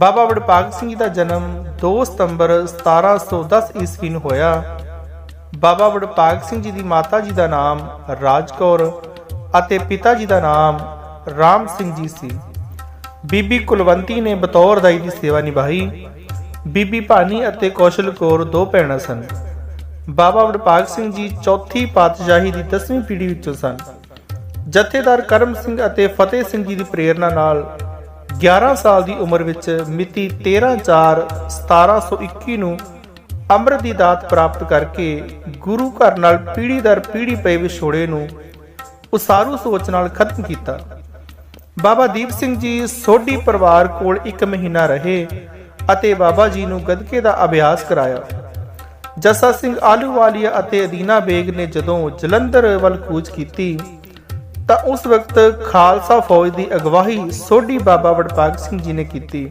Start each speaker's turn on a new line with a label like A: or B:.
A: ਬਾਬਾ ਵਡਭਾਗ ਸਿੰਘ ਜੀ ਦਾ ਜਨਮ 2 ਸਤੰਬਰ 1710 ਈਸਵੀ ਨੂੰ ਹੋਇਆ। ਬਾਬਾ ਵਡਭਾਗ ਸਿੰਘ ਜੀ ਦੀ ਮਾਤਾ ਜੀ ਦਾ ਨਾਮ ਰਾਜਕੌਰ ਅਤੇ ਪਿਤਾ ਜੀ ਦਾ ਨਾਮ ਰਾਮ ਸਿੰਘ ਜੀ ਸੀ। ਬੀਬੀ ਕੁਲਵੰਤੀ ਨੇ ਬਤੌਰ ਦਾਈ ਦੀ ਸੇਵਾ ਨਿਭਾਈ। ਬੀਬੀ ਭਾਨੀ ਅਤੇ ਕੌਸ਼ਲ ਕੌਰ ਦੋ ਭੈਣਾਂ ਸਨ। ਬਾਬਾ ਵਡਭਾਗ ਸਿੰਘ ਜੀ ਚੌਥੀ ਪਾਤਸ਼ਾਹੀ ਦੀ 10ਵੀਂ ਪੀੜ੍ਹੀ ਵਿੱਚੋਂ ਸਨ। ਜਥੇਦਾਰ ਕਰਮ ਸਿੰਘ ਅਤੇ ਫਤਿਹ ਸਿੰਘ ਜੀ ਦੀ ਪ੍ਰੇਰਣਾ ਨਾਲ 11 ਸਾਲ ਦੀ ਉਮਰ ਵਿੱਚ ਮਿਤੀ 13/4/1721 ਨੂੰ ਅੰਮ੍ਰਿਤ ਦੀ ਦਾਤ ਪ੍ਰਾਪਤ ਕਰਕੇ ਗੁਰੂ ਘਰ ਨਾਲ ਪੀੜੀ ਦਰ ਪੀੜੀ ਪਏ ਵਿਛੋੜੇ ਨੂੰ ਉਸਾਰੂ ਸੋਚ ਨਾਲ ਖਤਮ ਕੀਤਾ। ਬਾਬਾ ਦੀਪ ਸਿੰਘ ਜੀ ਸੋਢੀ ਪਰਿਵਾਰ ਕੋਲ 1 ਮਹੀਨਾ ਰਹੇ ਅਤੇ ਬਾਬਾ ਜੀ ਨੂੰ ਗਦਕੇ ਦਾ ਅਭਿਆਸ ਕਰਾਇਆ। ਜੱਸਾ ਸਿੰਘ ਆਲੂਵਾਲੀਆ ਅਤੇ ਅਦੀਨਾ ਬੇਗ ਨੇ ਜਦੋਂ ਜਲੰਧਰ ਵੱਲ ਕੂਚ ਕੀਤੀ ਤਾਂ ਉਸ ਵਕਤ ਖਾਲਸਾ ਫੌਜ ਦੀ ਅਗਵਾਈ ਸੋਢੀ ਬਾਬਾ ਵਡਭਾਗ ਸਿੰਘ ਜੀ ਨੇ ਕੀਤੀ।